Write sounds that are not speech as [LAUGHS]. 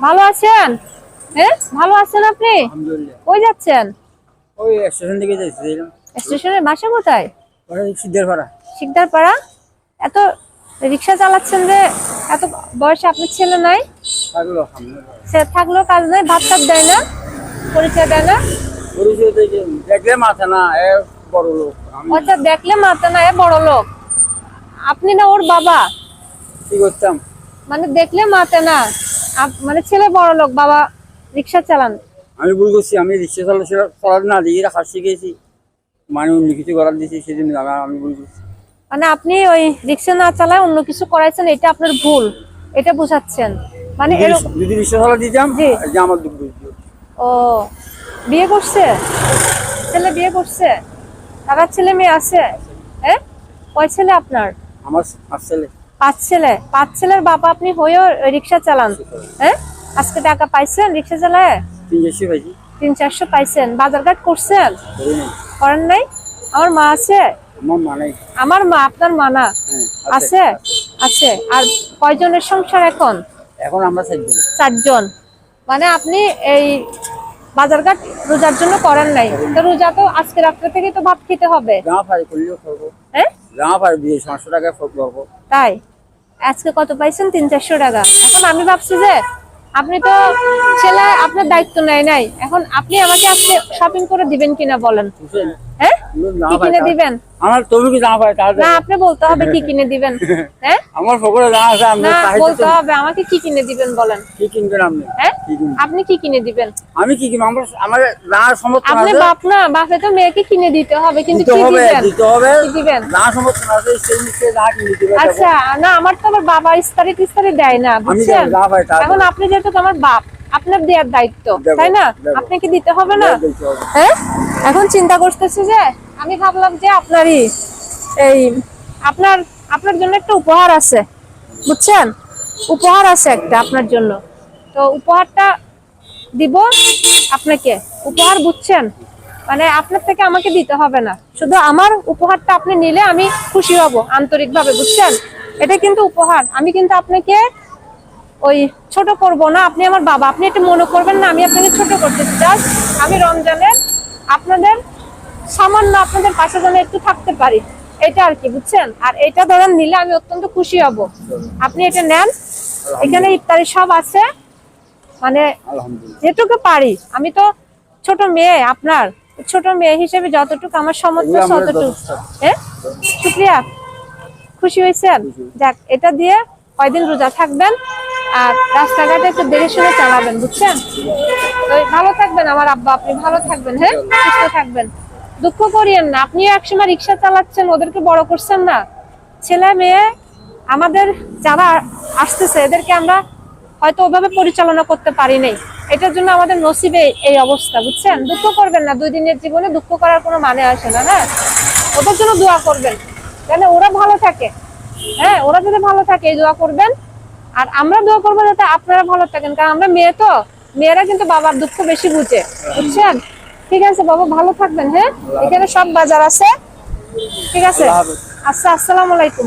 ভালো আছেন? হ্যাঁ ভালো আছেন আপনি? কই যাচ্ছেন? ওই স্টেশন থেকে যাচ্ছিলাম স্টেশনের বাসা কোথায়? ওই সিদ্ধের পাড়া শিকদার পাড়া এত রিক্সা চালাচ্ছেন যে এত বয়সে আপনার ছেলে নাই? সে থাকল কাজ নাই ভাত টাত দেয় না পরিচয় দেয় না? পরিচয় দেখলে মাথা না এ বড় লোক। আচ্ছা দেখলে মাথা না এ বড় লোক। আপনি না ওর বাবা? কি করতাম? মানে দেখলে মাথা না? মানে ছেলে বড় লোক বাবা রিক্সা চালান। আমি ভুল করছি আমি রিক্সা চালা চালাতে না দিয়ে রাখা শিখেছি। মানে অন্য কিছু করার দিয়েছি সেদিন আমি- ভুল করছি। মানে আপনি ওই রিক্সা না চালায় অন্য কিছু করাইছেন এটা আপনার ভুল এটা বুঝাচ্ছেন। মানে যদি রিক্সা চালা দিতাম। যে আমার দুঃখ। ও বিয়ে করছে? ছেলে বিয়ে করছে? তার ছেলে মেয়ে আছে? হ্যাঁ? কয় ছেলে আপনার? আমার আমার ছেলে। পাঁচ ছেলে। পাঁচ ছেলের বাবা আপনি হয়েও রিক্সা চালান। হ্যাঁ আজকে টাকা পাইছেন রিক্সা চালায়? তিন চারশো পাইছেন। বাজারঘাট করছেন? করেন নাই? আমার মা আছে? আমার মা আপনার মা না? হ্যাঁ আছে। আছে? আর কয়জনের সংসার এখন? এখন আমরা চারজন। মানে আপনি এই বাজারঘাট রোজার জন্য করেন নাই। তো রোজা তো আজকে রাত্রে থেকে তো ভাত খেতে হবে। হ্যাঁ? তাই? আজকে কত পাইছেন? তিন চারশো টাকা। এখন আমি ভাবছি যে আপনি তো ছেলে, আপনার দায়িত্ব নেয় নাই। এখন আপনি আমাকে আজকে শপিং করে দিবেন কিনা বলেন? বুঝলেন কি কিনে দিবেন? আমার কি জামা পাড়ি না আপনি বলতে হবে কি কিনে দিবেন। [LAUGHS] হ্যাঁ? আমার ফকরে জামা আছে আমি বলতে তো হবে আমাকে কি কিনে দিবেন বলেন? কি কিনবেন আপনি? হ্যাঁ? আপনি কি কিনে দিবেন? আমি কি কিনবো? আমার আমার জানার সমর্থন আপনি বাপ না বাপে তো মেয়েকে কিনে দিতে হবে কিন্তু কি দিবেন? দিতে হবে। কি দিবেন? জানার সমর্থন আছে সেই নিশ্চয় জামা কিনে দিবে আচ্ছা না আমার তো আমার বাবা ইস্তারি টিস্তারি দেয় না বুঝছেন? এখন আপনি যেহেতু আমার বাপ আপনার দেওয়ার দায়িত্ব তাই না। আপনাকে দিতে হবে না? হ্যাঁ? এখন চিন্তা করতেছি যে আমি ভাবলাম যে আপনারই এই আপনার আপনার জন্য একটা উপহার আছে, বুঝছেন? উপহার আছে একটা আপনার জন্য। তো উপহারটা দিব আপনাকে। উপহার, বুঝছেন? মানে আপনার থেকে আমাকে দিতে হবে না। শুধু আমার উপহারটা আপনি নিলে আমি খুশি হব আন্তরিকভাবে, বুঝছেন? এটা কিন্তু উপহার। আমি কিন্তু আপনাকে ওই ছোট করব না। আপনি আমার বাবা। আপনি এটা মনে করবেন না, আমি আপনাকে ছোট করতেছি জাস্ট আমি রমজানের আপনাদের সামান্য আপনাদের পাশে যেন একটু থাকতে পারি। এটা আর কি বুঝছেন? আর এটা ধরেন নিলে আমি অত্যন্ত খুশি হব। আপনি এটা নেন। এখানে ইফতারি সব আছে। মানে যেটুকু পারি। আমি তো ছোট মেয়ে আপনার। ছোট মেয়ে হিসেবে যতটুকু আমার আমরা ততটুকু। হ্যাঁ শুক্রিয়া। খুশি হয়েছেন? যাক এটা দিয়ে কয়দিন রোজা থাকবেন? আর রাস্তাঘাটে একটু দেরি শুনে চালাবেন বুঝছেন? ভালো থাকবেন আমার আব্বা আপনি ভালো থাকবেন হ্যাঁ? সুস্থ থাকবেন। দুঃখ করিয়েন না। আপনিও একসময় রিক্সা চালাচ্ছেন, ওদেরকে বড় করছেন না। ছেলে মেয়ে, আমাদের যারা আসতেছে, এদেরকে আমরা হয়তো ওভাবে পরিচালনা করতে পারি নাই। এটার জন্য আমাদের নসিবে এই অবস্থা, বুঝছেন? দুঃখ করবেন না। দুই দিনের জীবনে দুঃখ করার কোনো মানে আসে না হ্যাঁ ওদের জন্য দোয়া করবেন। যেন ওরা ভালো থাকে। হ্যাঁ ওরা যদি ভালো থাকে, এই দোয়া করবেন। আর আমরা দোয়া করব যাতে আপনারা ভালো থাকেন। কারণ আমরা মেয়ে তো, মেয়েরা কিন্তু বাবার দুঃখ বেশি বুঝে, বুঝছেন? ঠিক আছে বাবা ভালো থাকবেন হ্যাঁ? এখানে সব বাজার আছে। ঠিক আছে। আচ্ছা আসসালামু আলাইকুম।